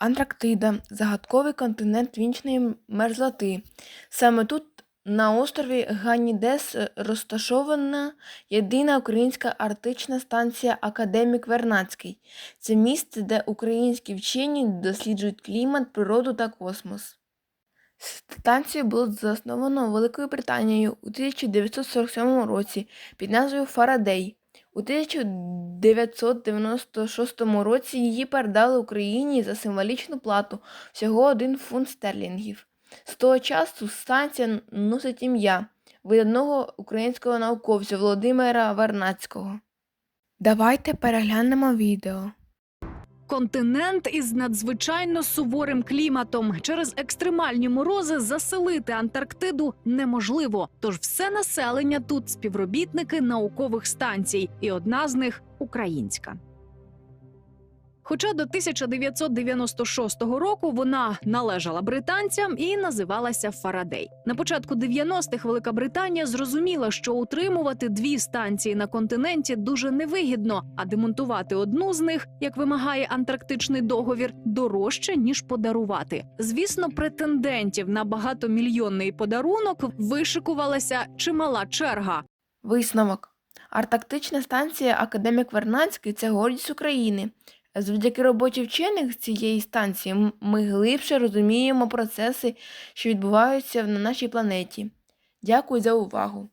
Антарктида загадковий континент вічної мерзлоти. Саме тут, на острові Ганідес, розташована єдина українська арктична станція Академік Вернадський. Це місце, де українські вчені досліджують клімат, природу та космос. Станцію було засновано Великою Британією у 1947 році під назвою Фарадей. У 1996 році її передали Україні за символічну плату всього 1 фунт стерлінгів. З того часу станція носить ім'я видатного українського науковця Володимира Варнацького. Давайте переглянемо відео. Континент із надзвичайно суворим кліматом. Через екстремальні морози заселити Антарктиду неможливо. Тож все населення тут співробітники наукових станцій, і одна з них українська. Хоча до 1996 року вона належала британцям і називалася Фарадей. На початку 90-х Велика Британія зрозуміла, що утримувати дві станції на континенті дуже невигідно, а демонтувати одну з них, як вимагає антарктичний договір, дорожче ніж подарувати. Звісно, претендентів на багатомільйонний подарунок вишикувалася чимала черга. Висновок. Антарктична станція Академік Вернадський це гордість України. Завдяки роботі вчених цієї станції ми глибше розуміємо процеси, що відбуваються на нашій планеті. Дякую за увагу!